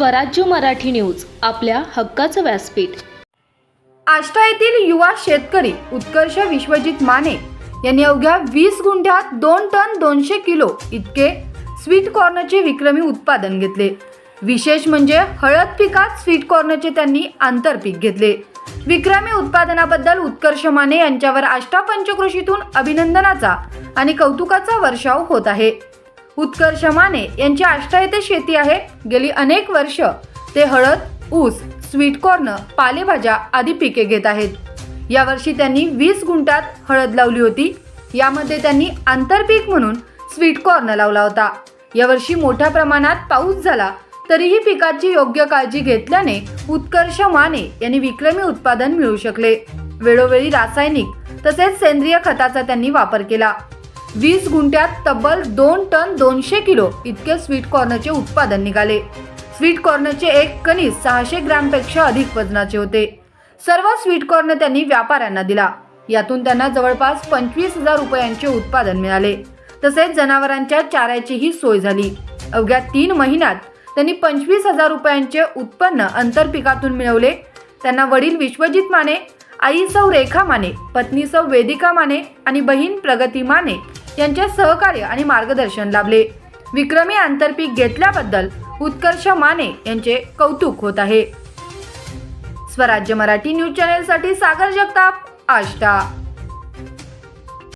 स्वराज्य मराठी न्यूज आपल्या हक्काचं व्यासपीठ. आष्टा येथील युवा शेतकरी उत्कर्ष विश्वजित माने यांनी अवघ्या वीस गुंठ्यात दोन टन दोनशे किलो इतके स्वीट कॉर्नरचे विक्रमी उत्पादन घेतले. विशेष म्हणजे हळद पिकात स्वीट कॉर्नरचे त्यांनी आंतरपीक घेतले. विक्रमी उत्पादनाबद्दल उत्कर्ष माने यांच्यावर आष्टा पंचकृषीतून अभिनंदनाचा आणि कौतुकाचा वर्षाव होत आहे. उत्कर्ष माने यांची आष्टा येथे शेती आहे. गेली अनेक वर्ष ते हळद ऊस स्वीट कॉर्न पालेभाज्या आदी पिके घेत आहेत. यावर्षी त्यांनी वीस गुंठात हळद लावली होती. यामध्ये त्यांनी आंतरपीक म्हणून स्वीट कॉर्न लावला होता. यावर्षी मोठ्या प्रमाणात पाऊस झाला तरीही पिकाची योग्य काळजी घेतल्याने उत्कर्ष माने यांनी विक्रमी उत्पादन मिळू शकले. वेळोवेळी रासायनिक तसेच सेंद्रिय खताचा त्यांनी वापर केला. वीस गुंठ्यात तब्बल दोन टन दोनशे किलो इतके स्वीट कॉर्नचे उत्पादन निघाले. स्वीट कॉर्नचे एक कणीस सहाशे ग्रॅमपेक्षा अधिक वजनाचे होते. सर्व स्वीट कॉर्न त्यांनी व्यापाऱ्यांना दिला. यातून त्यांना जवळपास पंचवीस हजार रुपयांचे उत्पादन मिळाले. तसेच जनावरांच्या चाऱ्याचीही सोय झाली. अवघ्या तीन महिन्यात त्यांनी पंचवीस हजार रुपयांचे उत्पन्न आंतरपिकातून मिळवले. त्यांना वडील विश्वजित माने आई सौ रेखा माने पत्नी सौ वेदिका माने आणि बहीण प्रगती माने यांचे सहकार्य आणि मार्गदर्शन लाभले. विक्रमी आंतरपीक घेतल्याबद्दल उत्कर्ष माने यांचे कौतुक होत आहे. स्वराज्य मराठी न्यूज चॅनेलसाठी सागर जगताप आष्टा.